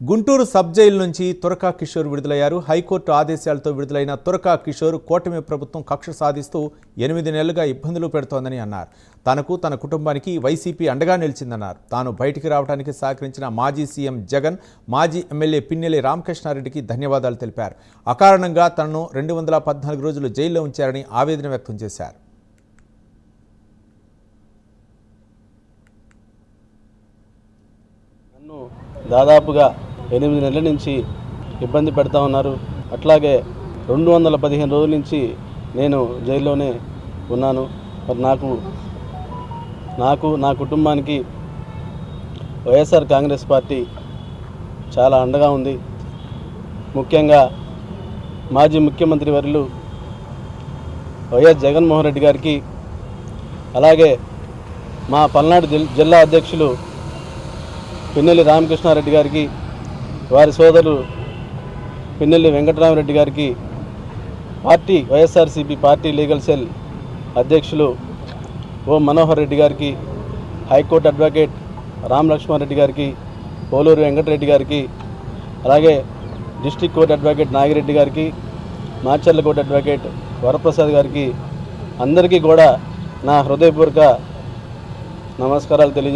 Guntur sub jail నుంచి తురకా Kishore విడుదలయ్యారు. High court ఆదేశాలతో విడుదలైన తురకా కిషోర్ కూటమి ప్రభుత్వం కక్ష సాధిస్తూ ఎనిమిది నెలలుగా ఇబ్బందులు పెడుతోందని అన్నారు. తనకు తన కుటుంబానికి వైసీపీ అండగా నిలిచిందన్నారు. తాను బయటికి రావడానికి సహకరించిన మాజీ సీఎం జగన్ మాజీ ఎమ్మెల్యే పిన్నెల్లి రామకృష్ణారెడ్డికి ధన్యవాదాలు తెలిపారు. అకారణంగా తనను రెండు వందల పద్నాలుగు రోజులు జైల్లో ఉంచారని ఆవేదన వ్యక్తం చేశారు. దాదాపుగా ఎనిమిది నెలల నుంచి ఇబ్బంది పెడతా ఉన్నారు. అట్లాగే రెండు వందల పదిహేను రోజుల నుంచి నేను జైల్లోనే ఉన్నాను. మరి నాకు నాకు నా కుటుంబానికి వైఎస్ఆర్ కాంగ్రెస్ పార్టీ చాలా అండగా ఉంది. ముఖ్యంగా మాజీ ముఖ్యమంత్రి వర్యులు వైఎస్ జగన్మోహన్ రెడ్డి గారికి అలాగే మా పల్నాడు జిల్- జిల్లా అధ్యక్షులు పిన్నెల్లి రామకృష్ణారెడ్డి గారికి వారి సోదరులు పిన్నెల్లి వెంకటరామరెడ్డి గారికి party YSRCP party legal cell అధ్యక్షులు ఓ మనోహర్ రెడ్డి గారికి హైకోర్టు అడ్వకేట్ రామ్ లక్ష్మారెడ్డి గారికి పోలూరు వెంకటరెడ్డి గారికి అలాగే డిస్టిక్ కోర్టు అడ్వకేట్ నాగిరెడ్డి గారికి మాచర్ల కోర్టు అడ్వకేట్ వరప్రసాద్ గారికి అందరికీ కూడా నా హృదయపూర్వక నమస్కారాలు తెలియజే